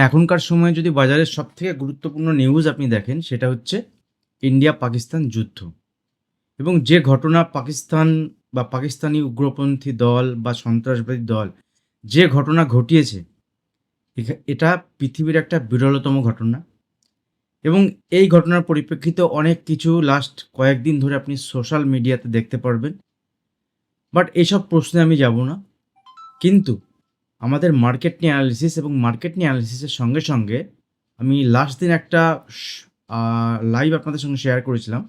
এখনকার সময়ে যদি বাজারের সব থেকে গুরুত্বপূর্ণ নিউজ আপনি দেখেন, সেটা হচ্ছে ইন্ডিয়া পাকিস্তান যুদ্ধ। এবং যে ঘটনা পাকিস্তান বা পাকিস্তানি উগ্রপন্থী দল বা সন্ত্রাসবাদী দল, যে ঘটনা ঘটিয়েছে এটা পৃথিবীর একটা বিরলতম ঘটনা। এবং এই ঘটনার পরিপ্রেক্ষিতে অনেক কিছু লাস্ট কয়েকদিন ধরে আপনি সোশ্যাল মিডিয়াতে দেখতে পারবেন। বাট এইসব প্রশ্নে আমি যাব না। কিন্তু আমাদের মার্কেট নিয়ে অ্যানালিসিস এবং মার্কেট নিয়ে অ্যানালিসিসের সঙ্গে সঙ্গে আমি লাস্ট দিন একটা লাইভ আপনাদের সঙ্গে শেয়ার করেছিলাম।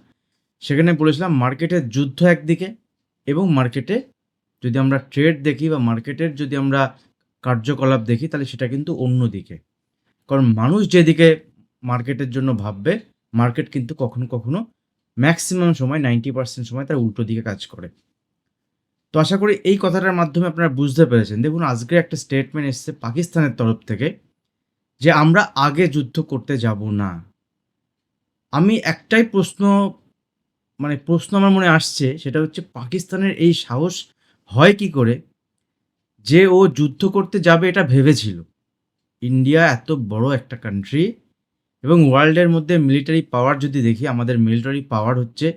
সেখানে বলেছিলাম মার্কেটের যুদ্ধ একদিকে এবং মার্কেটে যদি আমরা ট্রেড দেখি বা মার্কেটের যদি আমরা কার্যকলাপ দেখি, তাহলে সেটা কিন্তু অন্য দিকে কারণ মানুষ যেদিকে মার্কেটের জন্য ভাববে মার্কেট কিন্তু কখনো কখনো ম্যাক্সিমাম সময় নাইনটি পার্সেন্ট সময় তার উল্টো দিকে কাজ করে। তো আশা করি এই কথাটার মাধ্যমে আপনারা বুঝতে পেরেছেন। দেখুন, আজকে একটা স্টেটমেন্ট এসছে পাকিস্তানের তরফ থেকে যে আমরা আগে যুদ্ধ করতে যাব না। আমি একটাই প্রশ্ন মানে প্রশ্ন আমার মনে আসছে, সেটা হচ্ছে পাকিস্তানের এই সাহস হয় কি করে? যে ও যুদ্ধ করতে যাবে এটা ভেবেছিল। ইন্ডিয়া এত বড় একটা কান্ট্রি এবং ওয়ার্ল্ডের মধ্যে মিলিটারি পাওয়ার যদি দেখি, আমাদের মিলিটারি পাওয়ার হচ্ছে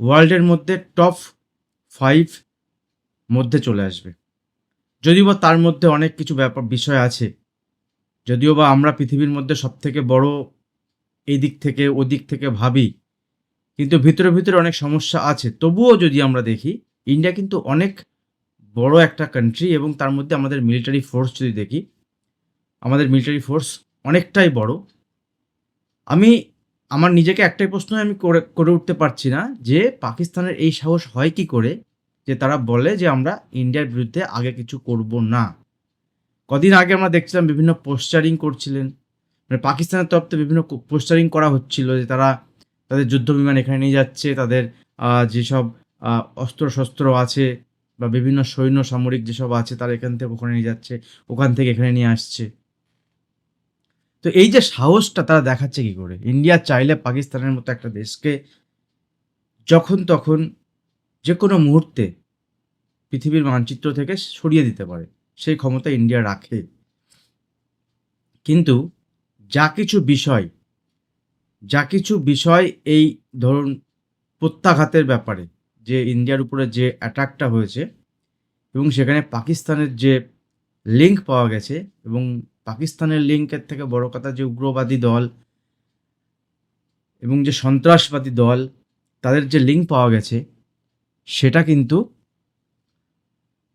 ওয়ার্ল্ডের মধ্যে টপ ফাইভ মধ্যে চলে আসবে। যদিও বা তার মধ্যে অনেক কিছু ব্যাপার বিষয় আছে, যদিও বা আমরা পৃথিবীর মধ্যে সব থেকে বড় এই দিক থেকে ওদিক থেকে ভাবি, কিন্তু ভিতরে ভিতরে অনেক সমস্যা আছে। তবুও যদি আমরা দেখি, ইন্ডিয়া কিন্তু অনেক বড় একটা কান্ট্রি এবং তার মধ্যে আমাদের মিলিটারি ফোর্স যদি দেখি, আমাদের মিলিটারি ফোর্স অনেকটাই বড়। আমি, আমার নিজেকে একটাই প্রশ্ন আমি করে করে উঠতে পারছি না যে পাকিস্তানের এই সাহস হয় কি করে যে তারা বলে যে আমরা ইন্ডিয়ার বিরুদ্ধে আগে কিছু করব না। কদিন আগে আমরা দেখছিলাম বিভিন্ন পোস্টারিং করছিলেন। মানে পাকিস্তানের তরফ থেকে বিভিন্ন পোস্টারিং করা হচ্ছিল যে তারা তাদের যুদ্ধ বিমান এখানে নিয়ে যাচ্ছে, তাদের যেসব অস্ত্র শস্ত্র আছে বা বিভিন্ন সৈন্য সামরিক যেসব আছে তারা এখান থেকে ওখানে নিয়ে যাচ্ছে, ওখান থেকে এখানে নিয়ে আসছে। তো এই যে সাহসটা তারা দেখাচ্ছে কি করে? ইন্ডিয়া চাইলে পাকিস্তানের মতো একটা দেশকে যখন তখন কোনো মুহূর্তে পৃথিবীর মানচিত্র থেকে সরিয়ে দিতে পারে। সেই ক্ষমতা ইন্ডিয়া রাখে। কিন্তু যা কিছু বিষয়, যা কিছু বিষয় এই ধরুন প্রত্যাঘাতের ব্যাপারে, যে ইন্ডিয়ার উপরে যে অ্যাটাকটা হয়েছে এবং সেখানে পাকিস্তানের যে লিঙ্ক পাওয়া গেছে এবং পাকিস্তানের লিঙ্কের থেকে বড় কথা যে উগ্রবাদী দল এবং যে সন্ত্রাসবাদী দল, তাদের যে লিঙ্ক পাওয়া গেছে সেটা কিন্তু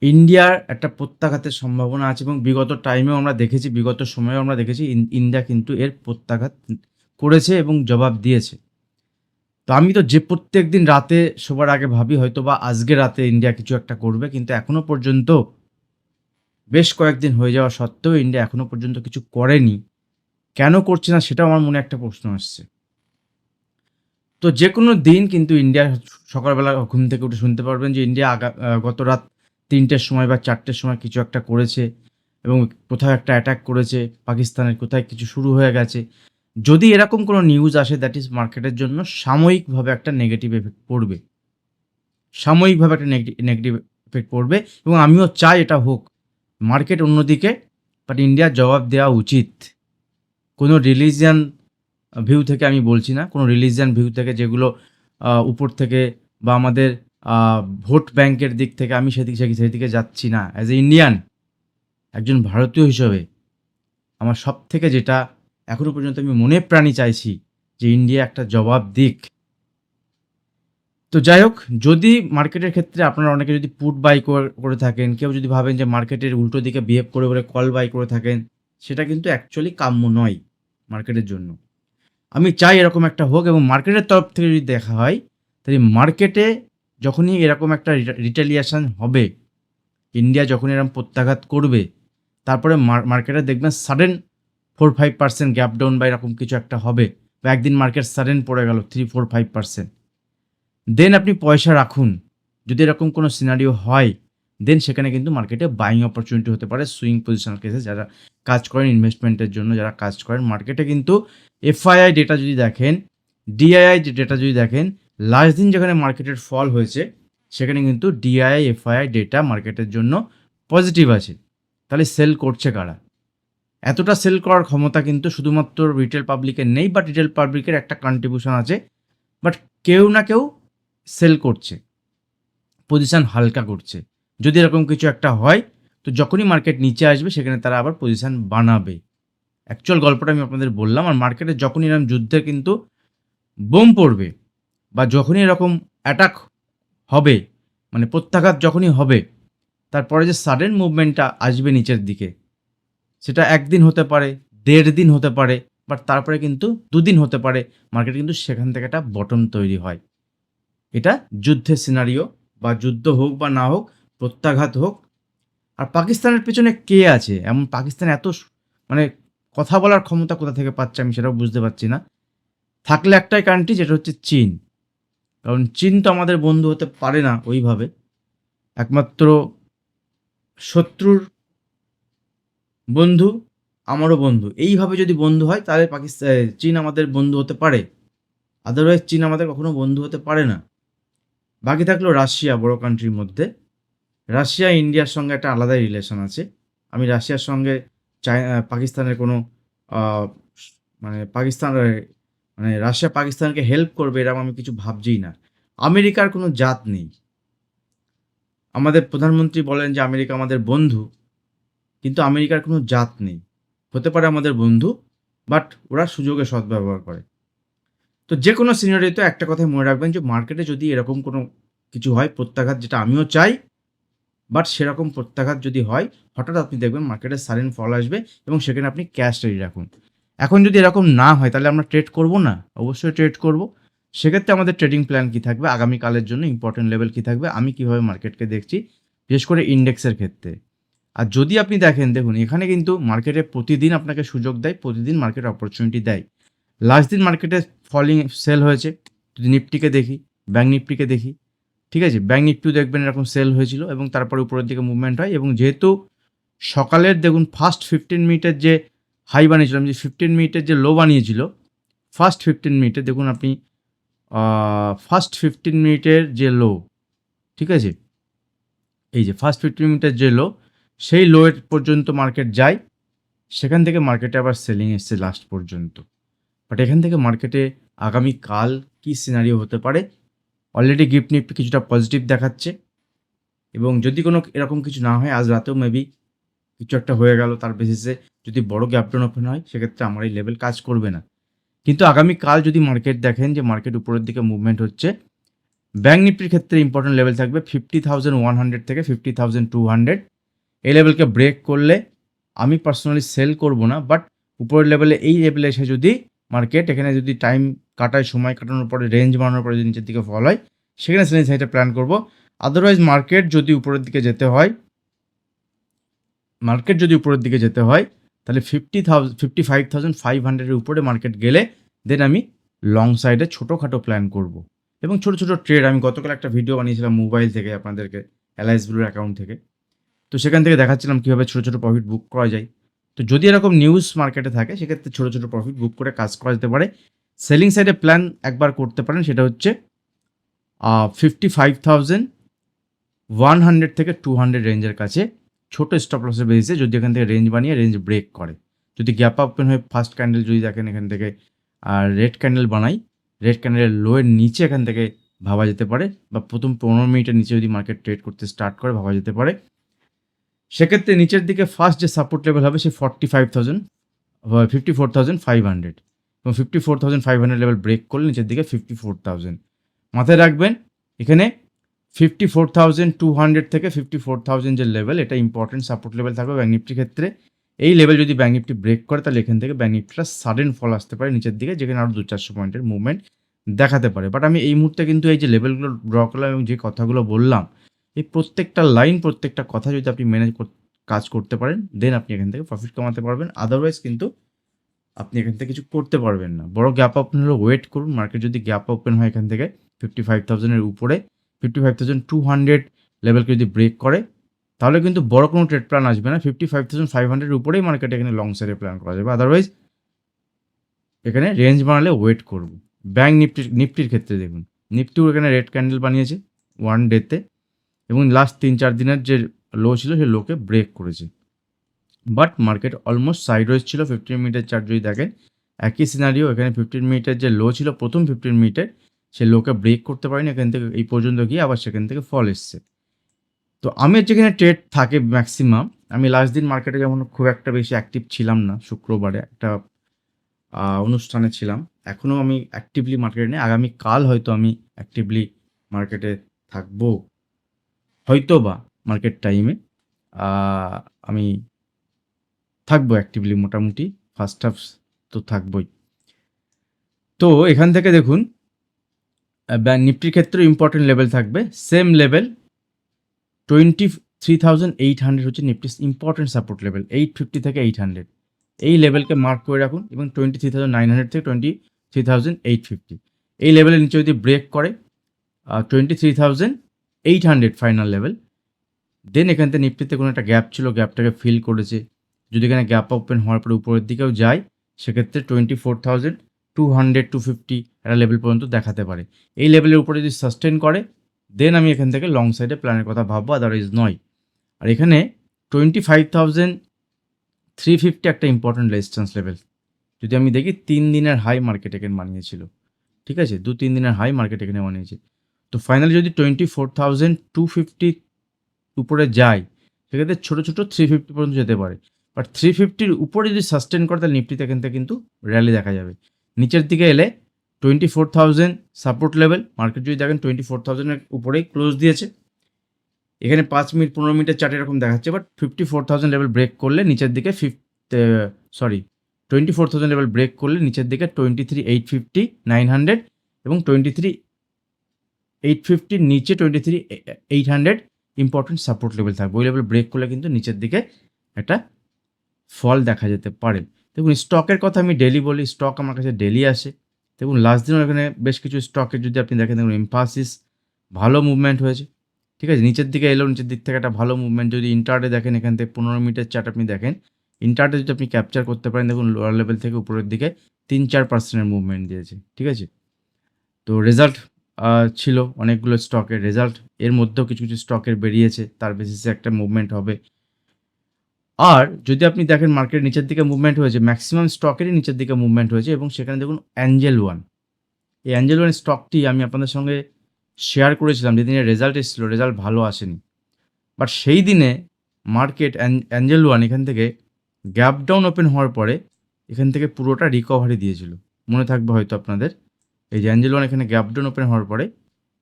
ইন্ডিয়ার একটা প্রত্যাঘাতের সম্ভাবনা আছে এবং বিগত টাইমেও আমরা দেখেছি, বিগত সময়েও আমরা দেখেছি ইন- ইন্ডিয়া কিন্তু এর প্রত্যাঘাত করেছে এবং জবাব দিয়েছে। তো আমি তো যে প্রত্যেক দিন রাতে শোবার আগে ভাবি হয়তো বা আজকে রাতে ইন্ডিয়া কিছু একটা করবে, কিন্তু এখনও পর্যন্ত বেশ কয়েকদিন হয়ে যাওয়া সত্ত্বেও ইন্ডিয়া এখনও পর্যন্ত কিছু করেনি। কেন করছে না সেটা আমার মনে একটা প্রশ্ন আসছে। তো যে কোনো দিন কিন্তু ইন্ডিয়া সকালবেলা ঘুম থেকে উঠে শুনতে পারবেন যে ইন্ডিয়া আগা গত রাত তিনটের সময় বা চারটের সময় কিছু একটা করেছে এবং কোথাও একটা অ্যাটাক করেছে, পাকিস্তানের কোথায় কিছু শুরু হয়ে গেছে। যদি এরকম কোনো নিউজ আসে দ্যাট ইজ মার্কেটের জন্য সাময়িকভাবে একটা নেগেটিভ এফেক্ট পড়বে। সাময়িকভাবে একটা নেগেটিভ এফেক্ট পড়বে এবং আমিও চাই এটা হোক। মার্কেট অন্যদিকে বাট ইন্ডিয়ার জবাব দেওয়া উচিত। কোনো রিলিজিয়ান ভিউ থেকে আমি বলছি না। কোনো রিলিজিয়ান ভিউ থেকে যেগুলো উপর থেকে বা আমাদের ভোট ব্যাংকের দিক থেকে আমি সেদিকে, সেদিকে- যাচ্ছি না। অ্যাজ এ ইন্ডিয়ান একজন ভারতীয় হিসেবে আমার সব থেকে যেটা এখনও পর্যন্ত আমি মনে প্রাণী চাইছি যে ইন্ডিয়া একটা জবাব দিক। তো যাই হোক, যদি মার্কেটের ক্ষেত্রে আপনারা অনেকে যদি পুট বাই করে থাকেন, কেউ যদি ভাবেন যে মার্কেটের উল্টো দিকে বিহেভ করে বলে কল বাই করে থাকেন, সেটা কিন্তু অ্যাকচুয়ালি কাম্য নয় মার্কেটের জন্য। আমি চাই এরকম একটা হোক এবং মার্কেটের তরফ থেকে যদি দেখা হয়, তাহলে মার্কেটে যখনই এরকম একটা রিটেলিয়েশন হবে, ইন্ডিয়া যখন এরকম প্রত্যাঘাত করবে, তারপরে মার্কেটে দেখবেন sudden four five percent gap down বা এরকম কিছু একটা হবে বা একদিন মার্কেট সাডেন পড়ে গেল three four five percent then আপনি পয়সা রাখুন। যদি এরকম কোনো সিনারিও হয় দেন সেখানে কিন্তু মার্কেটে বাইং অপরচুনিটি হতে পারে সুইং পজিশনাল কেসে যারা কাজ করেন ইনভেস্টমেন্টের জন্য, যারা কাজ করেন মার্কেটে কিন্তু এফআইআই ডেটা যদি দেখেন ডিআইআই ডেটা যদি দেখেন লাস্ট দিন যেখানে মার্কেটের ফল হয়েছে, সেখানে কিন্তু ডিআইআই এফআইআই ডেটা মার্কেটের জন্য পজিটিভ আছে। তাহলে সেল করছে কারা? এতটা সেল করার ক্ষমতা কিন্তু শুধুমাত্র রিটেল পাবলিকের নেই বা রিটেল পাবলিকের একটা কন্ট্রিবিউশন আছে। বাট কেউ না কেউ সেল করছে। পজিশন হালকা করছে। যদি এরকম কিছু একটা হয়, তো যখনই মার্কেট নিচে আসবে, সেখানে তারা আবার পজিশন বানাবে। অ্যাকচুয়াল গল্পটা আমি আপনাদের বললাম, আর মার্কেটে যখনই এরকম যুদ্ধে কিন্তু বোম পড়বে, বা যখনই এরকম অ্যাটাক হবে মানে প্রত্যাঘাত যখনই হবে, তারপরে যে সাডেন মুভমেন্টটা আসবে নিচের দিকে, সেটা একদিন হতে পারে, দেড় দিন হতে পারে বাট তারপরে কিন্তু দুদিন হতে পারে মার্কেট কিন্তু সেখান থেকে একটা বটম তৈরি হয়। এটা যুদ্ধের সিনারিও বা যুদ্ধ হোক বা না হোক প্রত্যাঘাত হোক। আর পাকিস্তানের পেছনে কে আছে? এমন পাকিস্তান এত মানে কথা বলার ক্ষমতা কোথা থেকে পাচ্ছে আমি সেটাও বুঝতে পারছি না। থাকলে একটাই কান্ট্রি যেটা হচ্ছে চীন। কারণ চীন তো আমাদের বন্ধু হতে পারে না ওইভাবে। একমাত্র শত্রুর বন্ধু, আমারও বন্ধু। এইভাবে যদি বন্ধু হয়, তাহলে পাকিস্তান চীন আমাদের বন্ধু হতে পারে। আদারওয়াইজ চীন আমাদের কখনো বন্ধু হতে পারে না। বাকি থাকল রাশিয়া, বড় কান্ট্রির মধ্যে। রাশিয়া ইন্ডিয়ার সঙ্গে একটা আলাদাই রিলেশন আছে। আমি রাশিয়ার সঙ্গে চাই পাকিস্তানের কোনো মানে পাকিস্তান মানে রাশিয়া পাকিস্তানকে হেল্প করবে এরকম আমি কিছু ভাবছিই না। আমেরিকার কোনো জাত নেই। আমাদের প্রধানমন্ত্রী বলেন যে আমেরিকা আমাদের বন্ধু, কিন্তু আমেরিকার কোনো জাত নেই। হতে পারে আমাদের বন্ধু বাট ওরা সুযোগে সদ্ব্যবহার করে। তো যে কোনো সিনারিতে একটা কথাই মনে রাখবেন যে মার্কেটে যদি এরকম কোনো কিছু হয়, প্রত্যাঘাত যেটা আমিও চাই বাট সেরকম প্রত্যাঘাত যদি হয়, হঠাৎ আপনি দেখবেন মার্কেটে সারেন ফল আসবে এবং সেখানে আপনি ক্যাশ রেডি রাখুন। এখন যদি এরকম না হয়, তাহলে আমরা ট্রেড করব না? অবশ্যই ট্রেড করব। সেক্ষেত্রে আমাদের ট্রেডিং প্ল্যান কী থাকবে? আগামীকালের জন্য ইম্পর্টেন্ট লেভেল কী থাকবে? আমি কীভাবে মার্কেটকে দেখছি? বিশেষ করে ইন্ডেক্সের ক্ষেত্রে। আর যদি আপনি দেখেন, দেখুন, এখানে কিন্তু মার্কেটে প্রতিদিন আপনাকে সুযোগ দেয়, প্রতিদিন মার্কেট অপরচুনিটি দেয়। লাস্ট দিন মার্কেটে ফলিং সেল হয়েছে। যদি নিফটিকে দেখি ব্যাঙ্ক নিফটিকে দেখি ঠিক আছে ব্যাঙ্ক নিফটিও দেখবেন এরকম সেল হয়েছিল এবং তারপরে উপরের দিকে মুভমেন্ট হয় এবং যেহেতু সকালের দেখুন ফার্স্ট ফিফটিন মিনিটের যে হাই বানিয়েছিলাম, যে ফিফটিন মিনিটের যে লো বানিয়েছিল ফার্স্ট ফিফটিন মিনিটে দেখুন আপনি ফার্স্ট ফিফটিন মিনিটের যে লো ঠিক আছে? এই যে ফার্স্ট ফিফটিন মিনিটের যে লো সেই লোয়ের পর্যন্ত মার্কেট যায়, সেখান থেকে মার্কেটে আবার সেলিং এসছে লাস্ট পর্যন্ত। বাট এখান থেকে মার্কেটে আগামী কাল কী সিনারিও হতে পারে? অলরেডি গিফট নিফটি কিছুটা পজিটিভ দেখাচ্ছে। এবং যদি কোনো এরকম কিছু না হয়, আজ রাতেও মেবি কিছু একটা হয়ে গেল তার বেসিসে যদি বড় গ্যাপ ডাউন ওপেন হয়, সেক্ষেত্রে আমার এই লেভেল কাজ করবে না। কিন্তু আগামী কাল যদি মার্কেট দেখেন যে মার্কেট উপরের দিকে মুভমেন্ট হচ্ছে ব্যাঙ্ক নিফটির ক্ষেত্রে ইম্পর্টেন্ট লেভেল থাকবে ফিফটি থাউজেন্ড ওয়ান হান্ড্রেড থেকে ফিফটি থাউজেন্ড টু হান্ড্রেড এই লেভেলকে ব্রেক করলে আমি পার্সোনালি সেল করব না বাট উপরের লেভেলে এই লেভেলে এসে যদি মার্কেট এখানে যদি টাইম কাটায়, সময় কাটানোর পরে রেঞ্জ বানানোর পরে যদি নিচের দিকে ফল হয়, সেখানে সেলিং সাইডে প্ল্যান করব। আদারওয়াইজ মার্কেট যদি উপরের দিকে যেতে হয় মার্কেট যদি উপরের দিকে যেতে হয়, তাহলে fifty thousand fifty five thousand five হান্ড্রেডের উপরে মার্কেট গেলে দেন আমি লং সাইডে ছোটোখাটো প্ল্যান করব। এবং ছোটো ছোটো ট্রেড আমি গতকাল একটা ভিডিও বানিয়েছিলাম মোবাইল থেকে আপনাদেরকে এলআইএস ব্লুর অ্যাকাউন্ট থেকে। তো সেখান থেকে দেখাচ্ছিলাম কীভাবে ছোটো ছোটো প্রফিট বুক করা যায়। তো যদি এরকম নিউজ মার্কেটে থাকে, সেক্ষেত্রে ছোটো ছোটো প্রফিট বুক করে কাজ করা যেতে পারে। সেলিং সাইডে প্ল্যান একবার করতে পারেন, সেটা হচ্ছে fifty five thousand one hundred থেকে টু হান্ড্রেড রেঞ্জের কাছে ছোটো স্টপ লসের বেসিসে যদি এখান থেকে রেঞ্জ বানিয়ে রেঞ্জ ব্রেক করে। যদি গ্যাপ আপ ওপেন হয়ে ফার্স্ট ক্যান্ডেল যদি দেখেন এখান থেকে আর রেড ক্যান্ডেল বানাই রেড ক্যান্ডেলের লোয়ের নিচে এখান থেকে ভাবা যেতে পারে বা প্রথম পনেরো মিনিটের নিচে যদি মার্কেট ট্রেড করতে স্টার্ট করে ভাবা যেতে পারে। সেক্ষেত্রে নিচের দিকে ফার্স্ট যে সাপোর্ট লেভেল হবে সে forty five thousand fifty four thousand five hundred এবং fifty four thousand five hundred level break করলে নিচের দিকে ফিফটি ফোর থাউজেন্ড মাথায় রাখবেন, এখানে fifty four thousand two hundred থেকে ফিফটি ফোর থাউজেন্ড যে লেভেল এটা ইম্পর্টেন্ট সাপোর্ট লেভেল থাকবে ব্যাঙ্ক নিফটির ক্ষেত্রে। এই লেভেল যদি ব্যাঙ্ক নিফটি ব্রেক করে, তাহলে এখান থেকে ব্যাঙ্ক নিফটিটা সাডেন ফল আসতে পারে নিচের দিকে, যেখানে আরও দু চারশো পয়েন্টের মুভমেন্ট দেখাতে পারে। বাট আমি এই মুহূর্তে কিন্তু এই যে লেভেলগুলো ড্র করলাম এবং যে কথাগুলো বললাম, এই প্রত্যেকটা লাইন প্রত্যেকটা কথা যদি আপনি ম্যানেজ কাজ করতে পারেন দেন আপনি এখান থেকে প্রফিট কামাতে পারবেন। আদারওয়াইজ কিন্তু আপনি এখান থেকে কিছু করতে পারবেন না। বড় গ্যাপ ওপেন হলে ওয়েট করুন মার্কেট যদি গ্যাপ ওপেন হয় এখান থেকে ফিফটি ফাইভ থাউজেন্ডের উপরে fifty five thousand two hundred লেভেলকে যদি ব্রেক করে, তাহলে কিন্তু বড় কোনো ট্রেড প্ল্যান আসবে না। Fifty five thousand five hundred উপরেই মার্কেটে এখানে লং সাইডে প্ল্যান করা যাবে। আদারওয়াইজ এখানে রেঞ্জ বানালে ওয়েট করব। ব্যাঙ্ক নিফটি নিফটির ক্ষেত্রে দেখুন নিফটিও এখানে রেড ক্যান্ডেল বানিয়েছে ওয়ান ডেতে এবং লাস্ট তিন চার দিনের যে লো ছিল সেই লোকে ব্রেক করেছে। বাট মার্কেট অলমোস্ট সাইডওয়েজ ছিল ফিফটিন মিনিটের চার্ট যদি দেখেন, একই সিনারিও এখানে ফিফটিন মিনিটের যে লো ছিল, প্রথম ফিফটিন মিনিটের, সে লোকে ব্রেক করতে পারেনি, এখান থেকে এই পর্যন্ত গিয়ে আবার সেখান থেকে ফল এসছে। তো আমি যেখানে ট্রেড থাকে ম্যাক্সিমাম আমি লাস্ট দিন মার্কেটে যেমন খুব একটা বেশি অ্যাক্টিভ ছিলাম না, শুক্রবারে একটা অনুষ্ঠানে ছিলাম এখনও আমি অ্যাক্টিভলি মার্কেটে নেই, আগামী কাল হয়তো আমি অ্যাক্টিভলি মার্কেটে থাকব। হয়তো বা মার্কেট টাইমে আমি থাকব অ্যাক্টিভলি মোটামুটি ফার্স্ট হাফ তো থাকবই। তো এখান থেকে দেখুন নিফটির ক্ষেত্রে ইম্পর্টেন্ট লেভেল থাকবে। Same level twenty three thousand eight hundred হচ্ছে নিফটির important support level eight fifty থেকে এইট হান্ড্রেড এই লেভেলকে মার্ক করে রাখুন এবং twenty three thousand nine hundred থেকে twenty three thousand eight fifty এই লেভেলের নিচে যদি ব্রেক করে twenty three thousand eight hundred final level then এখান থেকে নিফটিতে কোনো একটা গ্যাপ ছিল গ্যাপটাকে ফিল করেছে। যদি এখানে গ্যাপ ওপেন হওয়ার পরে উপরের দিকেও যায়, সেক্ষেত্রে twenty four thousand two hundred two fifty একটা লেভেল পর্যন্ত দেখাতে পারে। এই লেভেলের উপরে যদি সাস্টেন করে দেন আমি এখান থেকে লং সাইডে প্ল্যানের কথা ভাববো আদারওয়াইজ নয়। আর এখানে twenty five thousand three fifty একটা ইম্পর্টেন্ট রেজিস্ট্যান্স লেভেল যদি আমি দেখি তিন দিনের হাই মার্কেট এখানে বানিয়েছিল। ঠিক আছে? দু তিন দিনের হাই মার্কেট এখানে বানিয়েছে। তো ফাইনালি যদি twenty four thousand two fifty উপরে যায়, সেক্ষেত্রে ছোটো ছোটো থ্রি ফিফটি পর্যন্ত যেতে পারে। বাট থ্রি ফিফটির উপরে যদি সাস্টেন করে, তাহলে নিফটিতে থেকে কিন্তু র্যালি দেখা যাবে। নিচের দিকে এলে twenty four thousand support level market যদি দেখেন টোয়েন্টি ফোর থাউজেন্ডের উপরেই ক্লোজ দিয়েছে। এখানে পাঁচ মিনিট, পনেরো মিনিটের চার্ট এরকম দেখাচ্ছে but fifty four thousand level break করলে নিচের দিকে ফিফ sorry twenty four thousand level break করলে নিচের দিকে twenty three eight fifty nine hundred এবং টোয়েন্টি থ্রি এইট ফিফটির নিচে twenty three eight hundred important support level থাকবে। ওই লেভেল ব্রেক করলে কিন্তু নিচের দিকে একটা ফল দেখা যেতে পারে। দেখুন, স্টকের কথা আমি ডেলি বলি স্টক আমার কাছে ডেলি আসে। দেখুন লাস্ট দিনও এখানে বেশ কিছু স্টকের যদি আপনি দেখেন, দেখুন ইম্পাসিস ভালো মুভমেন্ট হয়েছে। ঠিক আছে, নিচের দিকে এলো, নিচের দিক থেকে একটা ভালো মুভমেন্ট যদি ইন্টারডে দেখেন, এখান থেকে পনেরো মিনিটের চার্ট আপনি দেখেন ইন্টারডে যদি আপনি ক্যাপচার করতে পারেন, দেখুন লোয়ার লেভেল থেকে উপরের দিকে তিন চার পার্সেন্টের মুভমেন্ট দিয়েছে। ঠিক আছে? তো রেজাল্ট ছিল অনেকগুলো স্টকের রেজাল্ট এর মধ্যেও কিছু কিছু স্টকের বেরিয়েছে, তার বেসিসে একটা মুভমেন্ট হবে। আর যদি আপনি দেখেন মার্কেট নিচের দিকে মুভমেন্ট হয়েছে ম্যাক্সিমাম স্টকেরই নিচের দিকে মুভমেন্ট হয়েছে এবং সেখানে দেখুন অ্যাঞ্জেল ওয়ান এই অ্যাঞ্জেল ওয়ান স্টকটি আমি আপনাদের সঙ্গে শেয়ার করেছিলাম যেদিনের রেজাল্ট এসেছিল রেজাল্ট ভালো আসেনি। বাট সেই দিনে মার্কেট অ্যাঞ্জেল ওয়ান এখান থেকে গ্যাপ ডাউন ওপেন হওয়ার পরে এখান থেকে পুরোটা রিকভারি দিয়েছিল। মনে থাকবে হয়তো আপনাদের, এই যে অ্যাঞ্জেল ওয়ান এখানে গ্যাপ ডাউন ওপেন হওয়ার পরে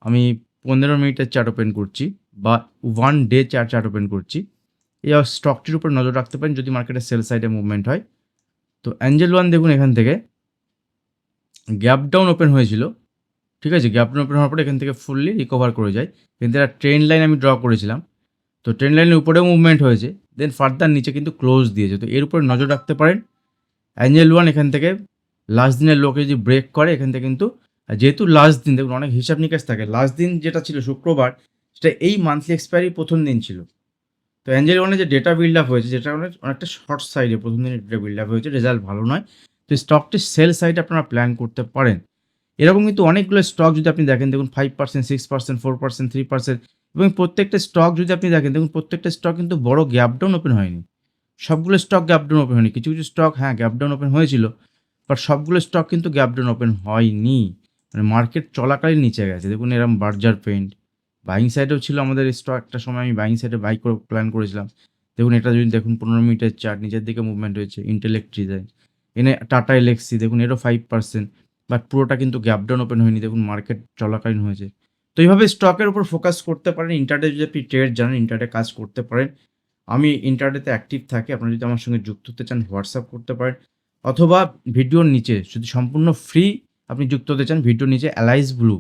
আমি পনেরো মিনিটের চার্ট ওপেন করছি বা ওয়ান ডে চার চার্ট ওপেন করছি। এই স্টকটির উপর নজর রাখতে পারেন যদি মার্কেটে সেল সাইডে মুভমেন্ট হয়। তো অ্যাঞ্জেল ওয়ান দেখুন এখান থেকে গ্যাপ ডাউন ওপেন হয়েছিল, ঠিক আছে? গ্যাপ ডাউন ওপেন হওয়ার পরে এখান থেকে ফুললি রিকভার করে যায়। কিন্তু একটা ট্রেন লাইন আমি ড্র করেছিলাম। তো ট্রেন লাইনের উপরেও মুভমেন্ট হয়েছে। দেন ফার্দার নিচে কিন্তু ক্লোজ দিয়েছে। তো এর উপরে নজর রাখতে পারেন। অ্যাঞ্জেল ওয়ান এখান থেকে লাস্ট দিনের লোকে যদি ব্রেক করে, এখান থেকে কিন্তু, যেহেতু লাস্ট দিন, দেখুন অনেক হিসাব নিকাশ থাকে লাস্ট দিন যেটা ছিল শুক্রবার, সেটা এই মান্থলি এক্সপায়ারি প্রথম দিন ছিল। তো অ্যাঞ্জেল ওয়ানে যে ডেটা বিল্ড আপ হয়েছে, যেটা অনেক, অনেকটা শর্ট সাইডে প্রথম দিনে ডেটা বিল্ড আপ হয়েছে রেজাল্ট ভালো নয়। তো স্টকটি সেল সাইডে আপনারা প্ল্যান করতে পারেন। এরকম কিন্তু অনেকগুলো স্টক যদি আপনি দেখেন, দেখুন five percent six percent four percent three percent এবং প্রত্যেকটা স্টক যদি আপনি দেখেন, দেখুন প্রত্যেকটা স্টক কিন্তু বড় গ্যাপ ডাউন ওপেন হয়নি। সবগুলো স্টক গ্যাপ ডাউন ওপেন হয়নি। কিছু কিছু স্টক হ্যাঁ গ্যাপ ডাউন ওপেন হয়েছিল বাট সবগুলো স্টক কিন্তু গ্যাপ ডাউন ওপেন হয়নি। মানে মার্কেট চলাকালীন নিচে গেছে। দেখুন এরকম বার্জার পেন্ট বাইং সাইডেও ছিল আমাদের স্টক একটা সময়, আমি বাইং সাইডে বাই করে প্ল্যান করেছিলাম। দেখুন, এটা যদি দেখুন পনেরো মিনিটের চার্ট নিচের দিকে মুভমেন্ট হয়েছে ইন্টেলেক্ট ডিজাইন এনে টাটা এলেক্সি দেখুন, এরও ফাইভ পার্সেন্ট বাট পুরোটা কিন্তু গ্যাপ ডাউন ওপেন হয়নি, দেখুন মার্কেট চলাকালীন হয়েছে। তো এইভাবে স্টকের উপর ফোকাস করতে পারেন ইন্টারডে যদি আপনি ট্রেড জানেন ইন্টারডে কাজ করতে পারেন। আমি ইন্টারডেতে অ্যাক্টিভ থাকি, আপনারা যদি আমার সঙ্গে যুক্ত হতে চান হোয়াটসঅ্যাপ করতে পারেন, অথবা ভিডিওর নিচে, যদি সম্পূর্ণ ফ্রি আপনি যুক্ত হতে চান ভিডিওর নিচে অ্যালাইস ব্লু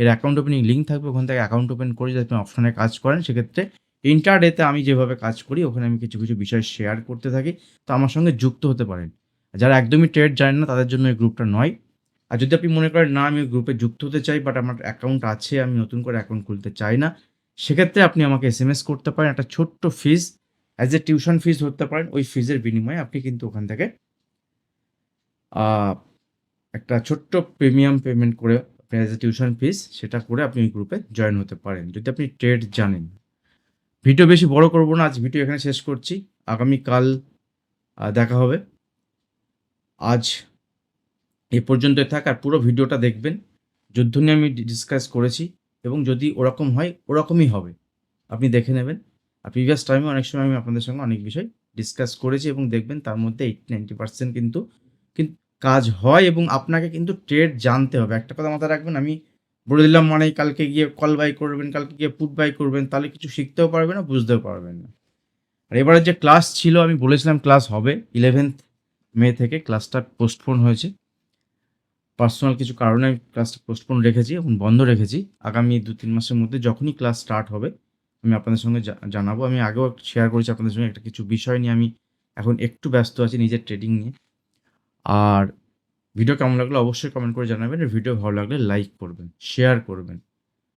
এর অ্যাকাউন্ট ওপেনিং লিঙ্ক থাকবে, ওখান থেকে অ্যাকাউন্ট ওপেন করে যদি আপনি অপশানে কাজ করেন, সেক্ষেত্রে ইন্টারডেতে আমি যেভাবে কাজ করি, ওখানে আমি কিছু কিছু বিষয় শেয়ার করতে থাকি। তো আমার সঙ্গে যুক্ত হতে পারেন। যারা একদমই ট্রেড জানেন না, তাদের জন্য এই গ্রুপটা নয়। আর যদি আপনি মনে করেন, না, আমি গ্রুপে যুক্ত হতে চাই বাট আমার অ্যাকাউন্ট আছে, আমি নতুন করে অ্যাকাউন্ট খুলতে চাই না, সেক্ষেত্রে আপনি আমাকে এস এম এস করতে পারেন। একটা ছোট্ট fees as a tuition fees ধরতে পারেন। ওই ফিজের বিনিময়ে আপনি কিন্তু ওখান থেকে একটা ছোট্ট প্রিমিয়াম পেমেন্ট করে আপনি অ্যাজ এ টিউশন ফিস সেটা করে আপনি ওই গ্রুপে জয়েন হতে পারেন। যদি আপনি ট্রেড জানেন। ভিডিও বেশি বড় করব না, আজ ভিডিও এখানে শেষ করছি। আগামীকাল দেখা হবে। আজ এ পর্যন্তই থাক, আর পুরো ভিডিওটা দেখবেন। যুদ্ধ নিয়ে আমি ডিসকাস করেছি, এবং যদি ওরকম হয়, ওরকমই হবে। আপনি দেখে নেবেন। আর প্রিভিয়াস টাইমে অনেক সময় আমি আপনাদের সঙ্গে অনেক বিষয় ডিসকাস করেছি এবং দেখবেন তার মধ্যে এইটি নাইনটি পার্সেন্ট কিন্তু কাজ হয় এবং আপনাকে কিন্তু ট্রেড জানতে হবে। একটা কথা মাথায় রাখবেন, আমি বলে দিলাম মানে কালকে গিয়ে কল বাই করবেন, কালকে গিয়ে পুট বাই করবেন, তাহলে কিছু শিখতেও পারবেন না, বুঝতেও পারবেন না। আর এবারে যে ক্লাস ছিল, আমি বলেছিলাম ক্লাস হবে ইলেভেন্থ মে থেকে ক্লাসটা পোস্টপোন হয়েছে। পার্সোনাল কিছু কারণে আমি ক্লাসটা পোস্টপোন রেখেছি এখন বন্ধ রেখেছি। আগামী দু, তিন মাসের মধ্যে যখনই ক্লাস স্টার্ট হবে, আমি আপনাদের সঙ্গে জানাব। আমি আগেও শেয়ার করেছি আপনাদের সঙ্গে, একটা কিছু বিষয় নিয়ে আমি এখন একটু ব্যস্ত আছি নিজের ট্রেডিং নিয়ে। আর ভিডিও কেমন লাগল অবশ্যই কমেন্ট করে জানাবেন। ভিডিও ভালো লাগলে লাইক করবেন শেয়ার করবেন।